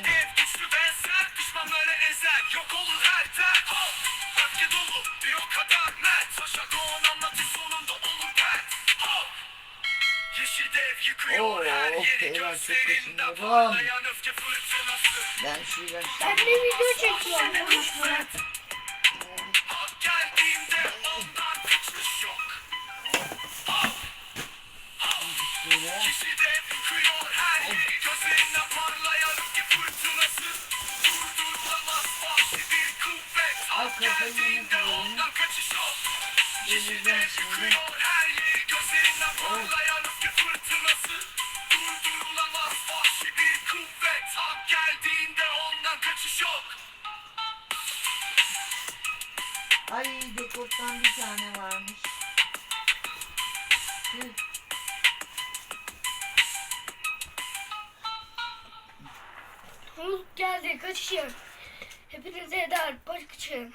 Komple güçlü düşmanları ezer. Yok olur her Hop! Öfke dolu bir o kadar mert Paşa Doğan anlatı sonunda olur dert Hop! Yeşil dev yıkıyor Oo, her of, yeri helal, çok Gözlerinde. kaşınıyorum. parlayan öfke fırtınası. Ben şuradan Ben de video çekiyorum. Vahşi bir kuvvet Hak geldiğinde ondan kaçış yok Ay dekorttan bir tane varmış. Tüh. Umut geldi kaçışın. Hepinize eder bakışın.